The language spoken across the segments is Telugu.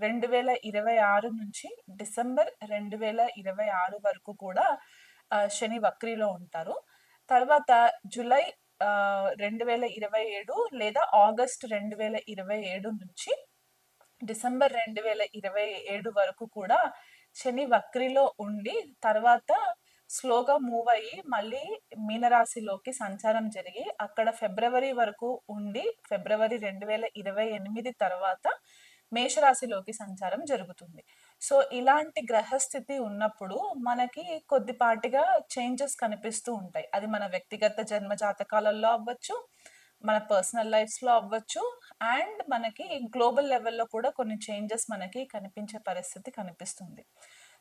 రెండు వేల ఇరవై ఆరు నుంచి డిసెంబర్ రెండు వేల ఇరవై ఆరు వరకు కూడా శని వక్రీలో ఉంటారు. తర్వాత జులై ఆ, రెండు వేల ఇరవై ఏడు లేదా ఆగస్ట్ రెండు వేల ఇరవై ఏడు నుంచి డిసెంబర్ రెండు వేల ఇరవై ఏడు వరకు కూడా శని వక్రిలో ఉండి తర్వాత స్లోగా మూవ్ అయ్యి మళ్ళీ మీనరాశిలోకి సంచారం జరిగి అక్కడ ఫిబ్రవరి వరకు ఉండి ఫిబ్రవరి రెండు వేల ఇరవై ఎనిమిది తర్వాత మేషరాశిలోకి సంచారం జరుగుతుంది. సో ఇలాంటి గ్రహస్థితి ఉన్నప్పుడు మనకి కొద్దిపాటిగా చేంజెస్ కనిపిస్తూ ఉంటాయి. అది మన వ్యక్తిగత జన్మ జాతకాలలో అవ్వచ్చు మన పర్సనల్ లైఫ్స్లో అవ్వచ్చు అండ్ మనకి గ్లోబల్ లెవెల్లో కూడా కొన్ని చేంజెస్ మనకి కనిపించే పరిస్థితి కనిపిస్తుంది.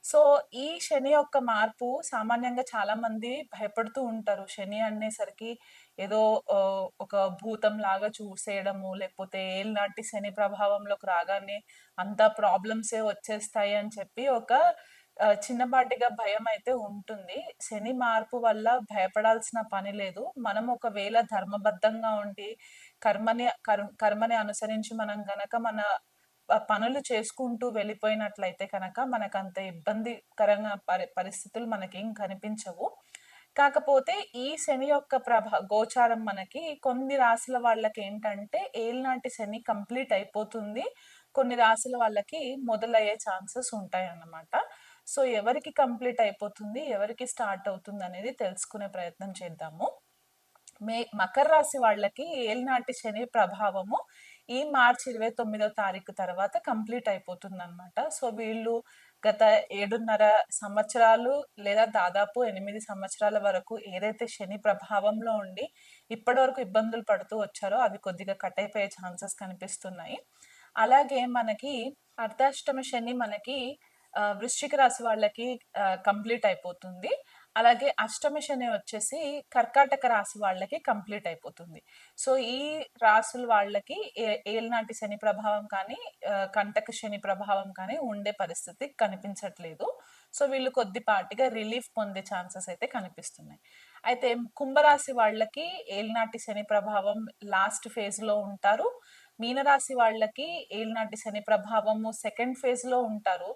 సో ఈ శని యొక్క మార్పు సామాన్యంగా చాలా మంది భయపడుతూ ఉంటారు. శని అనేసరికి ఏదో ఒక భూతం లాగా చూసేయడము లేకపోతే ఏళ్ళనాటి శని ప్రభావంలోకి రాగానే అంతా ప్రాబ్లమ్సే వచ్చేస్తాయి అని చెప్పి ఒక చిన్నపాటిగా భయం అయితే ఉంటుంది. శని మార్పు వల్ల భయపడాల్సిన పని లేదు. మనం ఒకవేళ ధర్మబద్ధంగా ఉండి కర్మని కర్మని అనుసరించి మనం గనక మన పనులు చేసుకుంటూ వెళ్ళిపోయినట్లయితే కనుక మనకు అంత ఇబ్బందికరంగా పరి పరిస్థితులు మనకేం కనిపించవు. కాకపోతే ఈ శని యొక్క ప్రభ గోచారం మనకి కొన్ని రాశుల వాళ్ళకి ఏంటంటే ఏలినాటి శని కంప్లీట్ అయిపోతుంది. కొన్ని రాశుల వాళ్ళకి మొదలయ్యే ఛాన్సెస్ ఉంటాయి అన్నమాట సో ఎవరికి కంప్లీట్ అయిపోతుంది ఎవరికి స్టార్ట్ అవుతుంది అనేది తెలుసుకునే ప్రయత్నం చేద్దాము. మే మకర రాశి వాళ్ళకి ఏలినాటి శని ప్రభావము ఈ మార్చి ఇరవై తొమ్మిదో తారీఖు తర్వాత కంప్లీట్ అయిపోతుంది అనమాట సో వీళ్ళు గత ఏడున్నర సంవత్సరాలు లేదా దాదాపు ఎనిమిది సంవత్సరాల వరకు ఏదైతే శని ప్రభావంలో ఉండి ఇప్పటి వరకు ఇబ్బందులు పడుతూ వచ్చారో అవి కొద్దిగా కట్ అయిపోయే ఛాన్సెస్ కనిపిస్తున్నాయి. అలాగే మనకి అర్ధాష్టమ శని మనకి వృశ్చిక రాశి వాళ్ళకి కంప్లీట్ అయిపోతుంది. అలాగే అష్టమ శని వచ్చేసి కర్కాటక రాశి వాళ్ళకి కంప్లీట్ అయిపోతుంది. సో ఈ రాసుల వాళ్ళకి ఏ- ఏలినాటి శని ప్రభావం కానీ కంటక శని ప్రభావం కానీ ఉండే పరిస్థితి కనిపించట్లేదు. సో వీళ్ళు కొద్దిపాటిగా రిలీఫ్ పొందే ఛాన్సెస్ అయితే కనిపిస్తున్నాయి. అయితే కుంభరాశి వాళ్ళకి ఏలినాటి శని ప్రభావం లాస్ట్ ఫేజ్లో ఉంటారు. మీనరాశి వాళ్ళకి ఏలినాటి శని ప్రభావము సెకండ్ ఫేజ్లో ఉంటారు.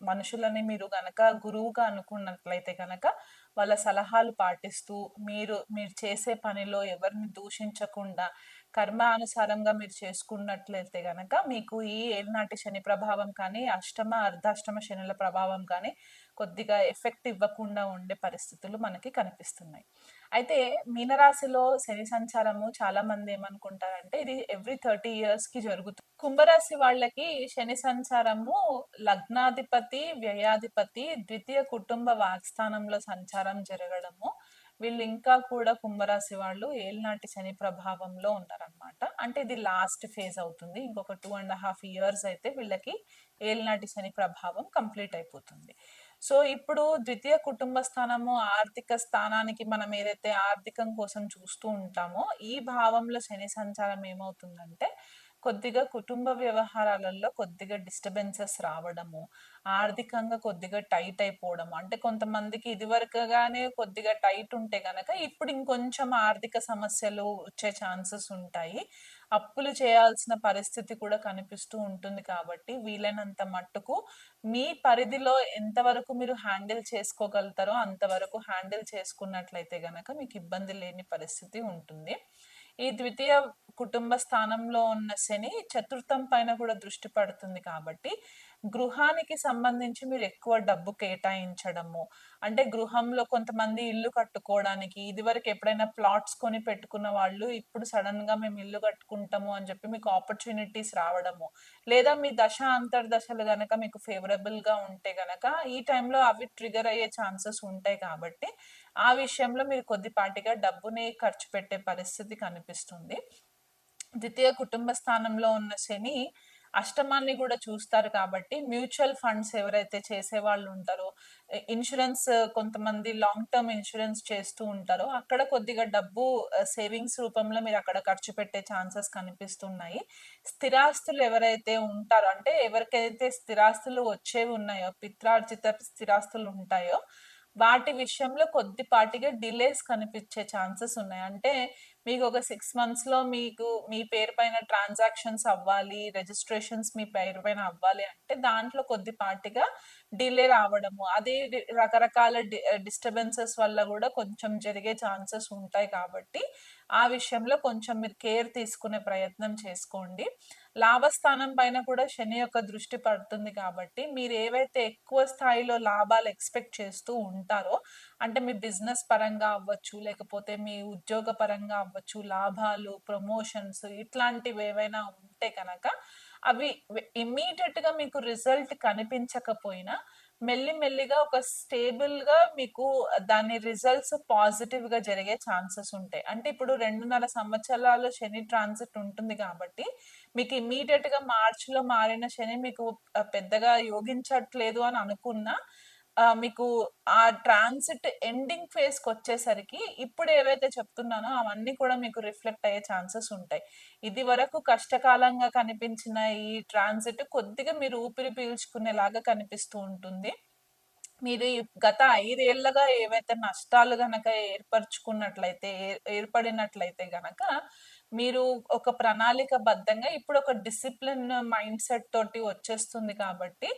మనుషులని మీరు గనక గురువుగా అనుకున్నట్లయితే గనక వాళ్ళ సలహాలు పాటిస్తూ మీరు మీరు చేసే పనిలో ఎవరిని దూషించకుండా కర్మ అనుసారంగా మీరు చేసుకున్నట్లయితే గనక మీకు ఈ ఏలినాటి శని ప్రభావం కానీ అష్టమ అర్ధాష్టమ శనుల ప్రభావం కానీ కొద్దిగా ఎఫెక్ట్ ఇవ్వకుండా ఉండే పరిస్థితులు మనకి కనిపిస్తున్నాయి. అయితే మీనరాశిలో శని సంచారము చాలా మంది ఏమనుకుంటారంటే ఇది ఎవ్రీ థర్టీ ఇయర్స్కి జరుగుతుంది కుంభరాశి వాళ్ళకి శని సంచారము లగ్నాధిపతి వ్యయాధిపతి ద్వితీయ కుటుంబ వాగ్స్థానంలో సంచారం జరగడము వీళ్ళు ఇంకా కూడా కుంభరాశి వాళ్ళు ఏలినాటి శని ప్రభావంలో ఉన్నారనమాట అంటే ఇది లాస్ట్ ఫేజ్ అవుతుంది. ఇంకొక టూ అండ్ హాఫ్ ఇయర్స్ అయితే వీళ్ళకి ఏలినాటి శని ప్రభావం కంప్లీట్ అయిపోతుంది. సో ఇప్పుడు ద్వితీయ కుటుంబ స్థానము ఆర్థిక స్థానానికి మనం ఏదైతే ఆర్థికం కోసం చూస్తూ ఉంటామో ఈ భావంలో శని సంచారం ఏమవుతుందంటే కొద్దిగా కుటుంబ వ్యవహారాలలో కొద్దిగా డిస్టర్బెన్సెస్ రావడము ఆర్థికంగా కొద్దిగా టైట్ అయిపోవడం అంటే కొంతమందికి ఇదివరకుగానే కొద్దిగా టైట్ ఉంటే గనక ఇప్పుడు ఇంకొంచెం ఆర్థిక సమస్యలు వచ్చే ఛాన్సెస్ ఉంటాయి. అప్పులు చేయాల్సిన పరిస్థితి కూడా కనిపిస్తూ ఉంటుంది కాబట్టి వీలైనంత మట్టుకు మీ పరిధిలో ఎంతవరకు మీరు హ్యాండిల్ చేసుకోగలుగుతారో అంతవరకు హ్యాండిల్ చేసుకున్నట్లయితే గనక మీకు ఇబ్బంది లేని పరిస్థితి ఉంటుంది. ఈ ద్వితీయ కుటుంబ స్థానంలో ఉన్న శని చతుర్థం పైన కూడా దృష్టి పడుతుంది కాబట్టి గృహానికి సంబంధించి మీరు ఎక్కువ డబ్బు కేటాయించడము. అంటే గృహంలో కొంతమంది ఇల్లు కట్టుకోవడానికి ఇదివరకు ఎప్పుడైనా ప్లాట్స్ కొని పెట్టుకున్న వాళ్ళు ఇప్పుడు సడన్గా మేము ఇల్లు కట్టుకుంటాము అని చెప్పి మీకు ఆపర్చునిటీస్ రావడము. లేదా మీ దశ అంతర్దశలు గనక మీకు ఫేవరబుల్గా ఉంటే గనక ఈ టైంలో అవి ట్రిగర్ అయ్యే ఛాన్సెస్ ఉంటాయి కాబట్టి ఆ విషయంలో మీరు కొద్దిపాటిగా డబ్బుని ఖర్చు పెట్టే పరిస్థితి కనిపిస్తుంది. ద్వితీయ కుటుంబ స్థానంలో ఉన్న శని అష్టమాన్ని కూడా చూస్తారు కాబట్టి మ్యూచువల్ ఫండ్స్ ఎవరైతే చేసే వాళ్ళు ఉంటారో ఇన్సూరెన్స్ కొంతమంది లాంగ్ టర్మ్ ఇన్సూరెన్స్ చేస్తూ ఉంటారో అక్కడ కొద్దిగా డబ్బు సేవింగ్స్ రూపంలో మీరు అక్కడ ఖర్చు పెట్టే ఛాన్సెస్ కనిపిస్తున్నాయి. స్థిరాస్తులు ఎవరైతే ఉంటారో అంటే ఎవరికైతే స్థిరాస్తులు వచ్చేవి ఉన్నాయో పిత్రార్జిత స్థిరాస్తులు ఉంటాయో వాటి విషయంలో కొద్దిపాటిగా డిలేస్ కనిపించే ఛాన్సెస్ ఉన్నాయి. అంటే మీకు ఒక సిక్స్ మంత్స్లో మీకు మీ పేరు పైన ట్రాన్సాక్షన్స్ అవ్వాలి రిజిస్ట్రేషన్స్ మీ పేరు పైన అవ్వాలి అంటే దాంట్లో కొద్దిపాటిగా డిలే రావడము. అదే రకరకాల డిస్టర్బెన్సెస్ వల్ల కూడా కొంచెం జరిగే ఛాన్సెస్ ఉంటాయి కాబట్టి ఆ విషయంలో కొంచెం మీరు కేర్ తీసుకునే ప్రయత్నం చేసుకోండి. లాభస్థానం పైన కూడా శని యొక్క దృష్టి పడుతుంది కాబట్టి మీరు ఏవైతే ఎక్కువ స్థాయిలో లాభాలు ఎక్స్పెక్ట్ చేస్తూ ఉంటారో అంటే మీ బిజినెస్ పరంగా అవ్వచ్చు లేకపోతే మీ ఉద్యోగ పరంగా అవ్వచ్చు లాభాలు ప్రమోషన్స్ ఇట్లాంటివి ఏవైనా ఉంటే కనుక అవి ఇమ్మీడియట్గా మీకు రిజల్ట్ కనిపించకపోయినా మెల్లి మెల్లిగా ఒక స్టేబుల్గా మీకు దాని రిజల్ట్స్ పాజిటివ్గా జరిగే ఛాన్సెస్ ఉంటాయి. అంటే ఇప్పుడు రెండున్నర సంవత్సరాలు శని ట్రాన్సిట్ ఉంటుంది కాబట్టి మీకు ఇమీడియట్గా మార్చ్లో మారిన శని మీకు పెద్దగా యోగించట్లేదు అని అనుకున్నా మీకు ఆ ట్రాన్సిట్ ఎండింగ్ ఫేజ్కి వచ్చేసరికి ఇప్పుడు ఏవైతే చెప్తున్నానో అవన్నీ కూడా మీకు రిఫ్లెక్ట్ అయ్యే ఛాన్సెస్ ఉంటాయి. ఇది వరకు కష్టకాలంగా కనిపించిన ఈ ట్రాన్సిట్ కొద్దిగా మీరు ఊపిరి పీల్చుకునేలాగా కనిపిస్తూ ఉంటుంది. మీరు గత ఐదేళ్ళగా ఏవైతే నష్టాలు గనక ఏర్పరచుకున్నట్లయితే ఏర్పడినట్లయితే గనక మీరు ఒక ప్రణాళిక బద్ధంగా ఇప్పుడు ఒక డిసిప్లిన్ మైండ్ సెట్ తోటి వచ్చేస్తుంది కాబట్టి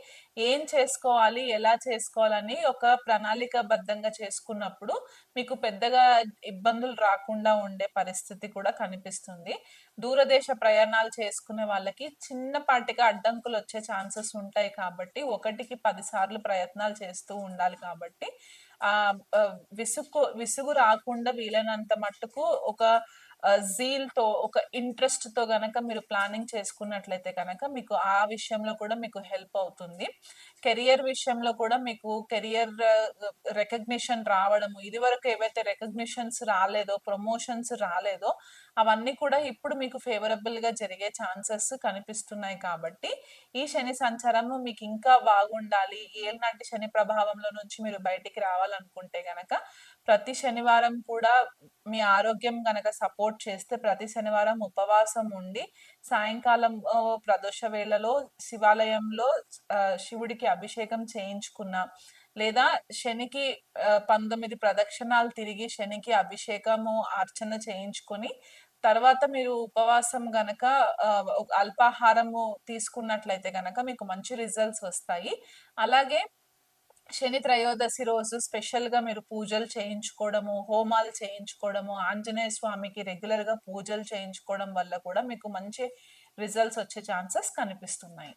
ఏం చేసుకోవాలి ఎలా చేసుకోవాలని ఒక ప్రణాళిక బద్ధంగా చేసుకున్నప్పుడు మీకు పెద్దగా ఇబ్బందులు రాకుండా ఉండే పరిస్థితి కూడా కనిపిస్తుంది. దూరదేశ ప్రయాణాలు చేసుకునే వాళ్ళకి చిన్నపాటిగా అడ్డంకులు వచ్చే ఛాన్సెస్ ఉంటాయి కాబట్టి ఒకటికి పదిసార్లు ప్రయత్నాలు చేస్తూ ఉండాలి కాబట్టి ఆ విసుగు విసుగు రాకుండా వీలైనంత మట్టుకు ఒక జీల్తో ఒక ఇంట్రెస్ట్తో గనక మీరు ప్లానింగ్ చేసుకున్నట్లయితే కనుక మీకు ఆ విషయంలో కూడా మీకు హెల్ప్ అవుతుంది. కెరియర్ విషయంలో కూడా మీకు కెరియర్ రికగ్నిషన్ రావడము ఇది వరకు ఏవైతే రికగ్నిషన్స్ రాలేదో ప్రమోషన్స్ రాలేదో అవన్నీ కూడా ఇప్పుడు మీకు ఫేవరబుల్గా జరిగే ఛాన్సెస్ కనిపిస్తున్నాయి కాబట్టి ఈ శని సంచారము మీకు ఇంకా బాగుండాలి. ఏళ్ళనాటి శని ప్రభావంలో నుంచి మీరు బయటికి రావాలనుకుంటే గనక ప్రతి శనివారం కూడా మీ ఆరోగ్యం కనుక సపోర్ట్ చేస్తే ప్రతి శనివారం ఉపవాసం ఉండి సాయంకాలం ప్రదోష వేళలో శివాలయంలో శివుడికి అభిషేకం చేయించుకున్న లేదా శనికి పంతొమ్మిది ప్రదక్షిణాలు తిరిగి శనికి అభిషేకము అర్చన చేయించుకొని తర్వాత మీరు ఉపవాసం గనక అల్పాహారము తీసుకున్నట్లయితే గనక మీకు మంచి రిజల్ట్స్ వస్తాయి. అలాగే శని త్రయోదశి రోజు స్పెషల్గా మీరు పూజలు చేయించుకోవడము హోమాలు చేయించుకోవడము ఆంజనేయ స్వామికి రెగ్యులర్గా పూజలు చేయించుకోవడం వల్ల కూడా మీకు మంచి రిజల్ట్స్ వచ్చే ఛాన్సెస్ కనిపిస్తున్నాయి.